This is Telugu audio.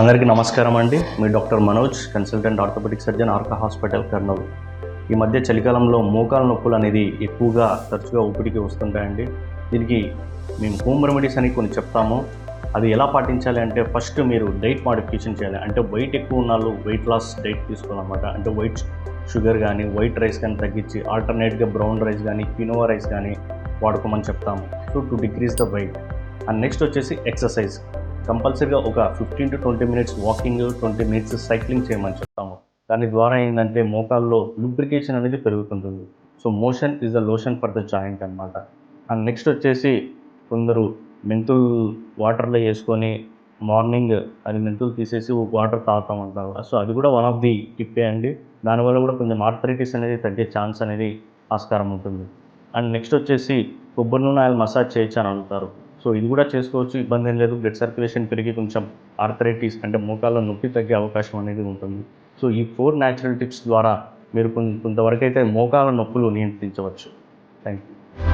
అందరికీ నమస్కారం అండి. మీ doctor Manoj consultant orthopedic surgeon Arka hospital Kurnool. ఈ మధ్య చలికాలంలో మోకాల నొప్పులు అనేది ఎక్కువగా తరచుగా ఊపిరికి వస్తుంటాయండి. దీనికి మేము హోమ్ రెమెడీస్ అని కొన్ని చెప్తాము. అది ఎలా పాటించాలి అంటే ఫస్ట్ మీరు డైట్ మాడిఫికేషన్ చేయాలి. అంటే వెయిట్ ఎక్కువ ఉన్న వాళ్ళు వెయిట్ లాస్ డైట్ తీసుకోవాలన్నమాట. అంటే వైట్ షుగర్ కానీ వైట్ రైస్ కానీ తగ్గించి ఆల్టర్నేట్గా బ్రౌన్ రైస్ కానీ కినోవా రైస్ కానీ వాడుకోమని చెప్తాము. So to decrease the weight. And next వచ్చేసి ఎక్సర్సైజ్. కంపల్సరీగా ఒక fifteen to twenty minutes walking twenty minutes cycling చేయమని చెప్తాము. దాని ద్వారా ఏంటంటే మోకాల్లో లూబ్రికేషన్ అనేది పెరుగుతుంటుంది. So motion is the lotion for the joint అనమాట అండ్ నెక్స్ట్ వచ్చేసి కొందరు మెంతులు వాటర్లో వేసుకొని మార్నింగ్ అది మెంతులు తీసేసి వాటర్ తాగుతాం అంటారు సో అది కూడా వన్ ఆఫ్ ది టిప్పే అండి. దానివల్ల కూడా కొంచెం ఆర్థరైటిస్ అనేది తగ్గే ఛాన్స్ అనేది ఆస్కారం ఉంటుంది. అండ్ నెక్స్ట్ వచ్చేసి కొబ్బరి నూనె ఆయిల్ మసాజ్ చేయొచ్చు అని అంటారు. సో ఇది కూడా చేసుకోవచ్చు ఇబ్బంది ఏం లేదు. బ్లడ్ సర్క్యులేషన్ పెరిగి కొంచెం ఆర్థరైటిస్ అంటే మోకాల్లో నొప్పి తగ్గే అవకాశం అనేది ఉంటుంది. సో ఈ ఫోర్ న్యాచురల్ టిప్స్ ద్వారా మీరు కొంత కొంతవరకు అయితే మోకాల నొప్పులు నియంత్రించవచ్చు. Thank you